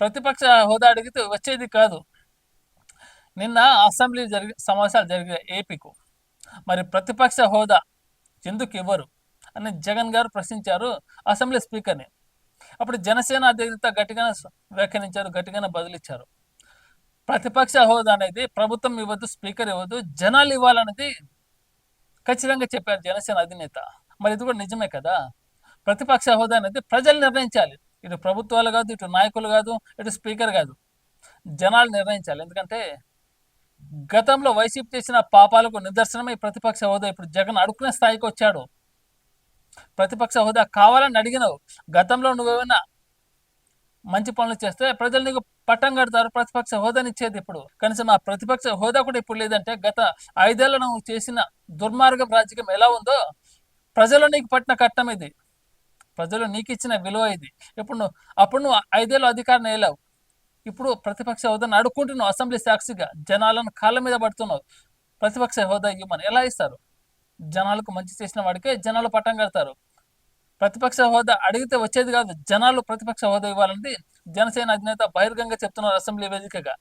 ప్రతిపక్ష హోదా అడిగితే వచ్చేది కాదు. నిన్న అసెంబ్లీ జరిగి సమావేశాలు జరిగాయి ఏపీకు మరి ప్రతిపక్ష హోదా ఎందుకు ఇవ్వరు అని జగన్ గారు ప్రశ్నించారు అసెంబ్లీ స్పీకర్ని. అప్పుడు జనసేన అధినేత గట్టిగానే వ్యాఖ్యానించారు గట్టిగానే బదులిచ్చారు. ప్రతిపక్ష హోదా అనేది ప్రభుత్వం ఇవ్వద్దు స్పీకర్ ఇవ్వద్దు జనాలు ఇవ్వాలనేది ఖచ్చితంగా చెప్పారు జనసేన అధినేత. మరి ఇది కూడా నిజమే కదా? ప్రతిపక్ష హోదా అనేది ప్రజలు నిర్ణయించాలి. ఇటు ప్రభుత్వాలు కాదు ఇటు నాయకులు కాదు ఇటు స్పీకర్ కాదు. జనాలు నిర్ణయించాలి. ఎందుకంటే గతంలో వైసీపీ చేసిన పాపాలకు నిదర్శనమే ప్రతిపక్ష హోదా ఇప్పుడు జగన్ అడుక్కునే స్థాయికి వచ్చాడు. ప్రతిపక్ష హోదా కావాలని అడిగినావు. గతంలో నువ్వేమైనా మంచి పనులు చేస్తే ప్రజలు నీకు పట్టం కడతారు ప్రతిపక్ష హోదానిచ్చేది ఇప్పుడు. కనీసం ఆ ప్రతిపక్ష హోదా కూడా ఇప్పుడు లేదంటే గత ఐదేళ్ళ నువ్వు చేసిన దుర్మార్గం రాజకీయం ఎలా ఉందో ప్రజలు నీకు పట్టిన కట్టం ఇది. ప్రజలు నీకు ఇచ్చిన విలువ ఇది. ఇప్పుడు నువ్వు అప్పుడు నువ్వు ఐదేళ్ళు అధికారం వేయలేవు ఇప్పుడు ప్రతిపక్ష హోదాను అడుక్కుంటున్నావు అసెంబ్లీ సాక్షిగా. జనాలను కాళ్ళ మీద పడుతున్నావు. ప్రతిపక్ష హోదా ఇవ్వమని ఎలా ఇస్తారు? జనాలకు మంచి చేసిన వాడికే జనాలు పట్టం కడతారు. ప్రతిపక్ష హోదా అడిగితే వచ్చేది కాదు. జనాలు ప్రతిపక్ష హోదా ఇవ్వాలంటే జనసేన అధినేత బహిర్గంగా చెప్తున్నారు అసెంబ్లీ వేదికగా.